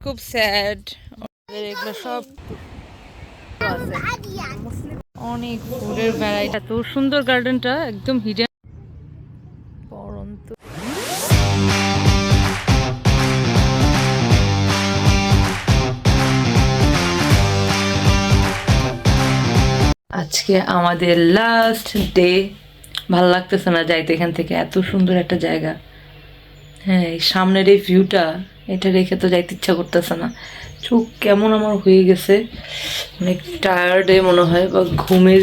খুব স্যাড এগুলো সব অনেক ফুলের ভ্যারাইটি এত সুন্দর গার্ডেনটা একদম হিডেন পরন্ত। আজকে আমাদের লাস্ট ডে ভালো লাগতেছে না যাইতে এখান থেকে এত সুন্দর একটা জায়গা। হ্যাঁ সামনের এই ভিউটা এটা রেখে তো যাইতে ইচ্ছা করতেছে না। চোখ কেমন আমার হয়ে গেছে। অনেক টায়ার্ডে মনে হয়, বা ঘুমের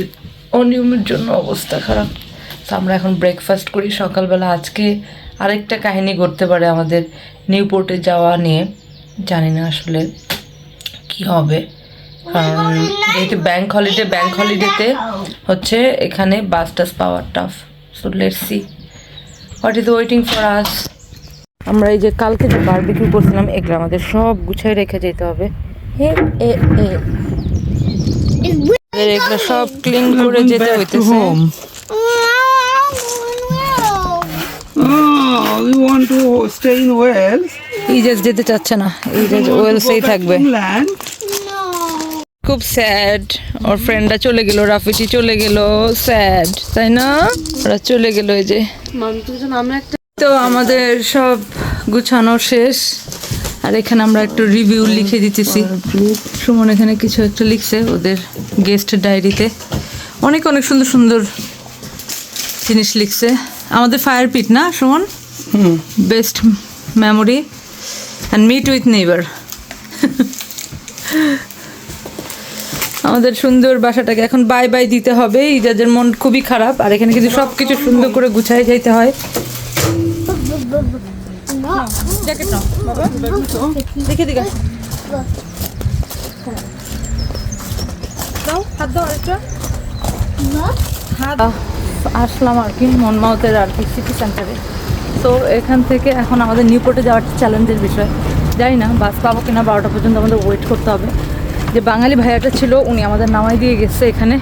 অনিয়মের জন্য অবস্থা খারাপ। তো আমরা এখন ব্রেকফাস্ট করি। সকালবেলা আজকে আরেকটা কাহিনী ঘটতে পারে আমাদের নিউপোর্টে যাওয়া নিয়ে। জানি না আসলে কি হবে। কারণ যেহেতু ব্যাংক হলিডে ব্যাংক হলিডেতে হচ্ছে এখানে বাস টাস পাওয়ার tough so let's see what is waiting for us আমরা এই যে কালকে যে বারবিকিউ করছিলাম এগুলো আমাদের সব গুছাই রেখে যেতে হবে। হে এ এ। এগুলো সব ক্লিন করে যেতে হইতেছে. ইজাজ যেতে চাচ্ছে না ইজাজ ওয়েলসেই থাকবে। খুব স্যাড ওর ফ্রেন্ডরা চলে গেল রাফিটি চলে গেল স্যাড তাই না? ওরা চলে গেল এই যে। তো আমাদের সব গুছানো শেষ। আর এখানে আমরা একটু রিভিউ লিখে দিতেছি। সুমন এখানে কিছু একটা লিখছে ওদের গেস্ট ডায়েরিতে অনেক অনেক সুন্দর সুন্দর জিনিস লিখছে। আমাদের ফায়ার পিট না Suman? Best memory and meet with neighbour আমাদের সুন্দর বাসাটাকে এখন বাই বাই দিতে হবে। ইজাজের মন খুবই খারাপ আর এখানে কিন্তু সব কিছু সুন্দর করে গুছাই যাইতে হয়। দেখে দিকে আসলাম আর কি, মনমাউতের আর কি সিটি সেন্টারে তো এখান থেকে এখন আমাদের নিউপোর্টে যাওয়ার চ্যালেঞ্জের বিষয়। জানি না বাস পাবো কিনা, বারোটা পর্যন্ত আমাদের ওয়েট করতে হবে। যে বাঙালি ভাইয়াটা ছিল, উনি আমাদের নামাই দিয়ে গেছে এখানে।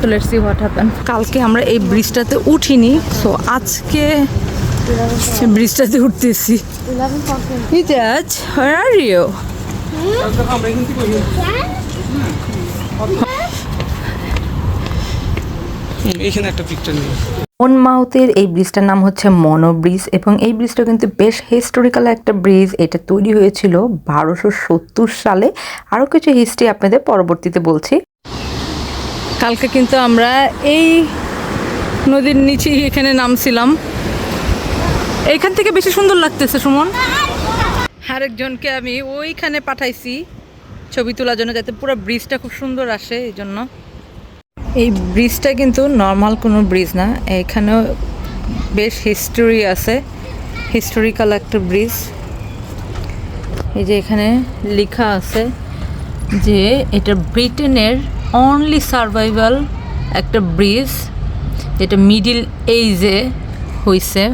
তো লেটস হোয়াট হ্যাপেন কালকে আমরা এই ব্রিজটাতে উঠিনি। সো আজকে ব্রিজটাতে উঠতেছি। হুম, এখানে একটা পিকচার নিয়ে। এই ব্রিজটার নাম হচ্ছে মনো ব্রিজ এবং এই ব্রিজটা কিন্তু বেশ হিস্টোরিক্যাল একটা ব্রিজ। এটা তৈরি হয়েছিল বারোশো সত্তর সালে। আরও কিছু হিস্ট্রি আপনাদের পরবর্তীতে বলছি। কালকে কিন্তু আমরা এই নদীর নিচেই এখানে নামছিলাম। এইখান থেকে বেশি সুন্দর লাগতেছে, সুমন। আরেকজনকে আমি ওইখানে পাঠাইছি ছবি তোলার জন্য, যাতে পুরো ব্রিজটা খুব সুন্দর আসে এই জন্য এই ব্রিজটা কিন্তু নর্মাল কোনো ব্রিজ না, এখানেও বেশ হিস্টোরি আছে হিস্টোরিক্যাল একটা ব্রিজ এই যে এখানে লেখা আছে যে এটা ব্রিটেনের অনলি সার্ভাইভাল একটা ব্রিজ যেটা মিডিল এইজে হইছে।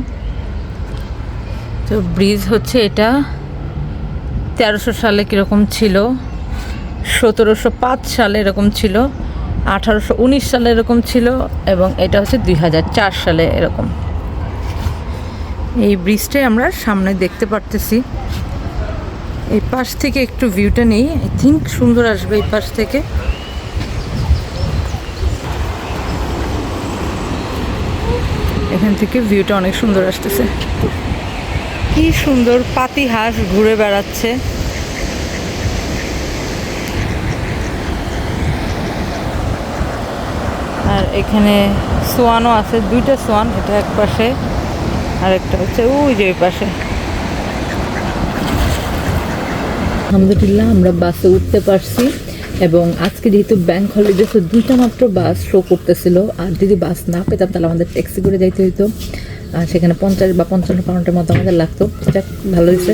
তো ব্রিজ হচ্ছে এটা। তেরোশো সালে কীরকম ছিল, সতেরোশো পাঁচ সালে এরকম ছিল, আঠারোশো উনিশ সালে এরকম ছিল, এবং এটা হচ্ছে দুই হাজার চার সালে এরকম। এই ব্রিজটাই আমরা সামনে দেখতে পারতেছি। এই পাশ থেকে একটু ভিউটা নেই আই থিঙ্ক সুন্দর আসবে এই পাশ থেকে। এখান থেকে ভিউটা অনেক সুন্দর আসতেছে। কি সুন্দর পাতি হাঁস ঘুরে বেড়াচ্ছে। আর এখানে সোয়ানও আছে, দুইটা সোয়ান, এটা এক পাশে আর একটা হচ্ছে ওই যে পাশে। আলহামদুলিল্লাহ, আমরা বাসে উঠতে পারছি এবং আজকে যেহেতু ব্যাংক তো দুইটা মাত্র বাস শো করতেছিল। আর যদি বাস না পেতাম, তাহলে আমাদের ট্যাক্সি করে যাইতে হইতো। সেখানে পঞ্চাশ বা পঞ্চান্ন পাউন্ডের মতো আমাদের লাগতো। ভালো হয়েছে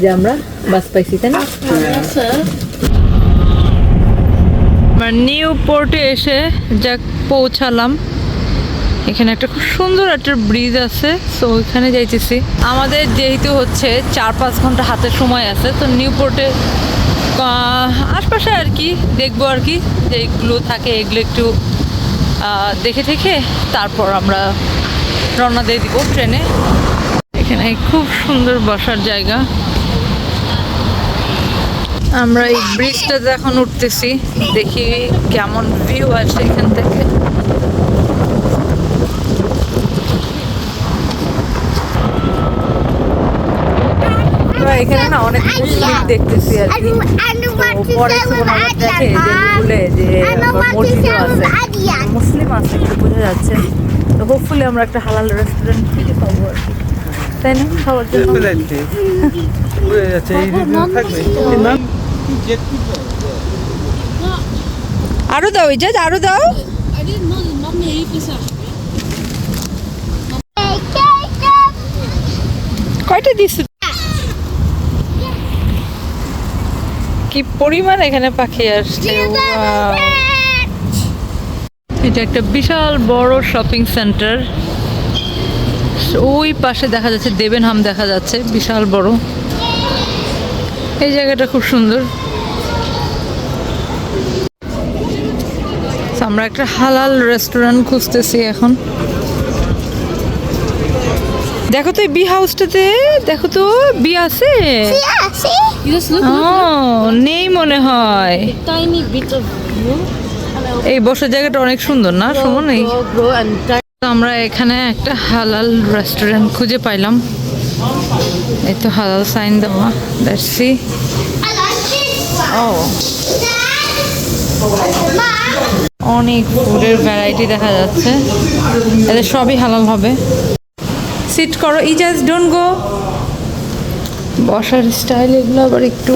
যে আমরা বাস পাইছি, তাই না? নিউ পোর্টে এসে যাক, পৌঁছালাম। এখানে একটা খুব সুন্দর একটা ব্রিজ আছে, তো ওইখানে যাইতেছি। আমাদের যেহেতু হচ্ছে চার পাঁচ ঘণ্টা হাতে সময় আছে, তো নিউ পোর্টে আশপাশে আর কি দেখব আর কি যেগুলো থাকে, এগুলো একটু দেখে দেখে তারপর আমরা রওনা দিয়ে দিব ট্রেনে। এখানে খুব সুন্দর বসার জায়গা। আমরা এই ব্রিজটাতে এখন উঠতেছি, দেখি কেমন ভিউ আছে এখান থেকে। এখানে না অনেক মুসলিম দেখতেছি আর কি। পরে সুমন দেখে যে যে মসজিদও আছে। মুসলিম আছে বোঝা যাচ্ছে। হোপফুলি আমরা একটা হালাল রেস্টুরেন্ট খুঁজে পাবো আর কি। তাই না? খাওয়ার জন্য. বোঝা যাচ্ছে এই নাম আরও দাও আরও দাও. কয়টা দিস কি পরিমাণ এখানে পাখি আসছে Wow! এটা একটা বিশাল বড় শপিং সেন্টার। ওই পাশে দেখা যাচ্ছে দেবেন হাম দেখা যাচ্ছে বিশাল বড়। এই জায়গাটা খুব সুন্দর। আমরা একটা হালাল রেস্টুরেন্ট খুঁজতেছি এখন। দেখো তো এই বি হাউসটাতে দেখো তো বি আছে? ও নেই মনে হয়। এই বসার জায়গাটা অনেক সুন্দর না? সুমন এই আমরা এখানে একটা হালাল রেস্টুরেন্ট খুঁজে পাইলাম। এই তো হালাল সাইন দেওয়া। দেখছি ও অনেক ফুডের ভ্যারাইটি দেখা যাচ্ছে। এদের সবই হালাল হবে। সিট করো। ইজাজ ডোন্ট গো বসার স্টাইল এগুলো আবার একটু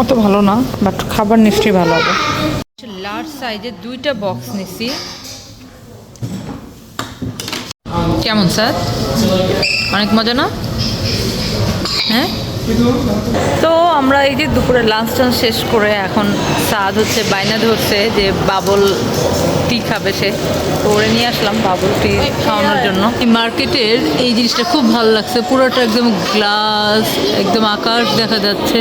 অত ভালো না বাট খাবার নিশ্চয়ই ভালো হবে। লার্জ সাইজের দুইটা বক্স নিছি। কেমন স্যার? অনেক মজা না? হ্যাঁ? তো আমরা এই যে দুপুরে লাঞ্চ টাঞ্চ শেষ করে এখন সাদ হচ্ছে বাইনা ধরছে যে বাবল টি খাবে সে। তো ওরে নিয়ে আসলাম বাবল টি খাওয়ানোর জন্য। এই মার্কেটের এই জিনিসটা খুব ভালো লাগছে। পুরোটা একদম গ্লাস একদম আকাশ দেখা যাচ্ছে।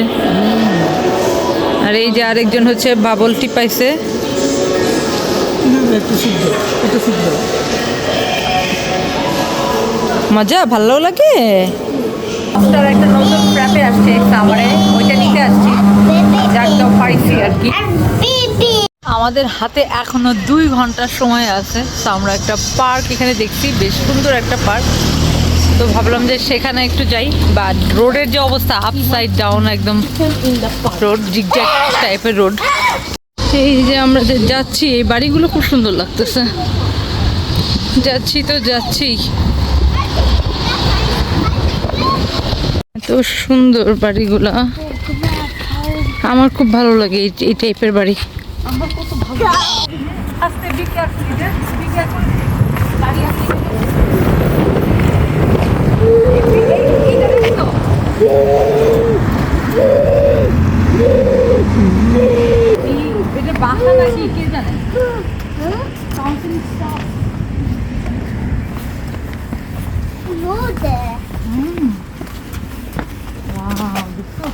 আর এই যে আরেকজন হচ্ছে বাবল টি পাইছে। একটু সিদ্ধ একটু সিদ্ধ মজা ভালো লাগে তার একটা নতুন আসছে ওইটা নিতে আসছি। পাইছি আর কি। আমাদের হাতে এখনও দুই ঘণ্টা সময় আছে। তো আমরা একটা পার্ক এখানে দেখছি বেশ সুন্দর একটা পার্ক। তো ভাবলাম যে সেখানে একটু যাই। বা রোডের যে অবস্থা আপ সাইড ডাউন একদম রোড জিগজ্যাগ টাইপের রোড। এই যে আমরা যে যাচ্ছি, এই বাড়িগুলো খুব সুন্দর লাগতেছে। যাচ্ছি তো যাচ্ছি। এত সুন্দর বাড়িগুলা। আমার খুব ভালো লাগে এই টাইপের বাড়ি। বাসা নাকি কে জানে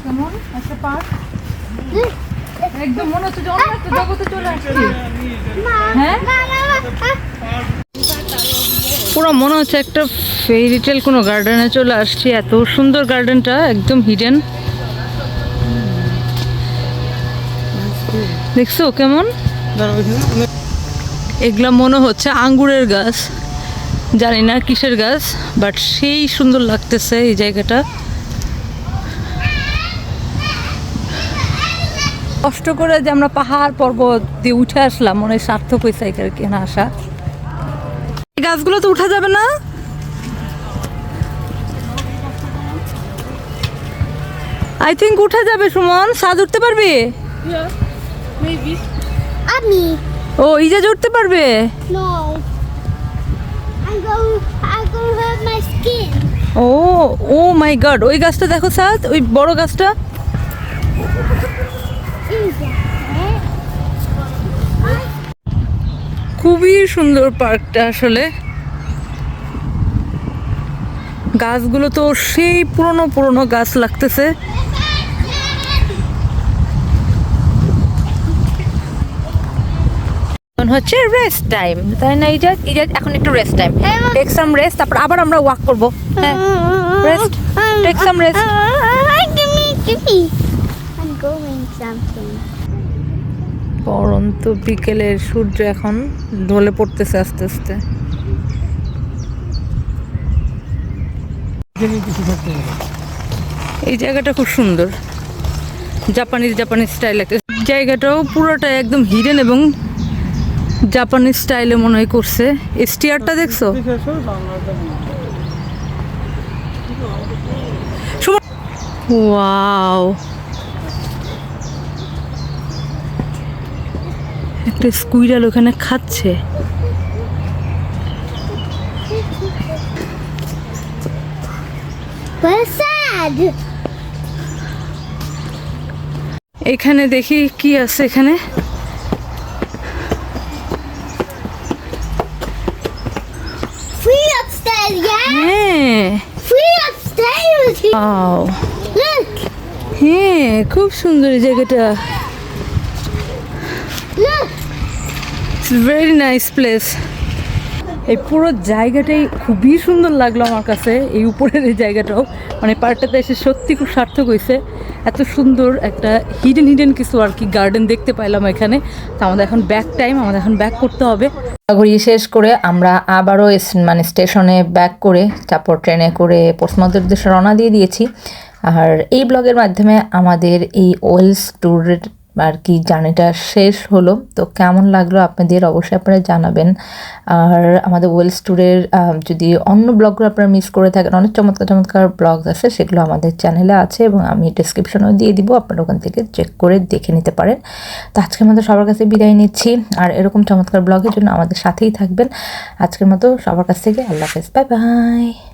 কেমন একটা পার্ক একদম মনে হচ্ছে যে অন্য একটা জগতে চলে আসছি পুরো মনে হচ্ছে একটা ফেরিটেল কোনো গার্ডেনে চলে আসছি। এত সুন্দর গার্ডেনটা একদম হিডেন দেখছ কেমন? এগুলা মনে হচ্ছে আঙ্গুরের গাছ। জানি না কিসের গাছ বাট সেই সুন্দর লাগতেছে এই জায়গাটা। কষ্ট করে যে আমরা পাহাড় পর্বত দিয়ে উঠে আসলাম মনে হয় সার্থক হয়েছে এখানে কেনা আসা এই গাছগুলো তো উঠা যাবে না আই থিঙ্ক উঠা যাবে সুমন সাজ উঠতে পারবে. Ami, ও ইজাজ উঠতে পারবে. ও ও মাই গড ওই গাছটা দেখো সাদ ওই বড় গাছটা? খুবই সুন্দর পার্কটা আসলে। গাছগুলো তো সেই পুরনো পুরনো গাছ লাগতেছে। হচ্ছে রেস্ট টাইম তাই না, ইজাজ? ইজাজ, এখন একটু rest time take some rest তারপর আবার আমরা ওয়াক করব। হ্যাঁ রেস্ট টেক সাম রেস্ট পরন্ত বিকেলের সূর্য এখন ঢলে পড়তেছে আস্তে আস্তে। এই জায়গাটা খুব সুন্দর। জাপানিজ জাপানিজ স্টাইল একটা। জায়গাটাও পুরোটা একদম হিডেন এবং জাপানিজ স্টাইলে মনে হয় করছে। স্টিয়ারটা দেখছ? ওয়াও। একটা স্কুইরাল ওখানে খাচ্ছে। এখানে দেখি কি আছে এখানে? হ্যাঁ! হ্যাঁ খুব সুন্দর এই জায়গাটা। ভেরি নাইস প্লেস এই পুরো জায়গাটাই খুবই সুন্দর লাগল আমার কাছে, এই উপরের এই জায়গাটাও। মানে পার্কটাতে এসে সত্যি খুব সার্থক হয়েছে। এত সুন্দর একটা হিডেন হিডেন কিছু আর কি গার্ডেন দেখতে পাইলাম এখানে। তো আমাদের এখন ব্যাক টাইম আমাদের এখন ব্যাক করতে হবে। ঘুরিয়ে শেষ করে আমরা আবারও মানে স্টেশনে ব্যাক করে, তারপর ট্রেনে করে পশ্চিমবঙ্গের উদ্দেশ্যে রওনা দিয়ে দিয়েছি। আর এই ব্লগের মাধ্যমে আমাদের এই ওয়েলস ট্যুরের আর কি জার্নিটা শেষ হলো। তো কেমন লাগল আপনাদের? অবশ্যই আপনারা জানাবেন। আর আমাদের ওয়েলস ট্যুরের যদি অন্য ব্লগগুলো আপনারা মিস করে থাকেন, অনেক চমৎকার চমৎকার ব্লগ আছে, সেগুলো আমাদের চ্যানেলে আছে এবং আমি ডিসক্রিপশনেও দিয়ে দিব। আপনারা ওখান থেকে চেক করে দেখে নিতে পারেন। তো আজকের মতো সবার কাছে বিদায় নিচ্ছি। আর এরকম চমৎকার ব্লগের জন্য আমাদের সাথেই থাকবেন। আজকের মতো সবার কাছ থেকে আল্লাহ হাফেজ। Bye bye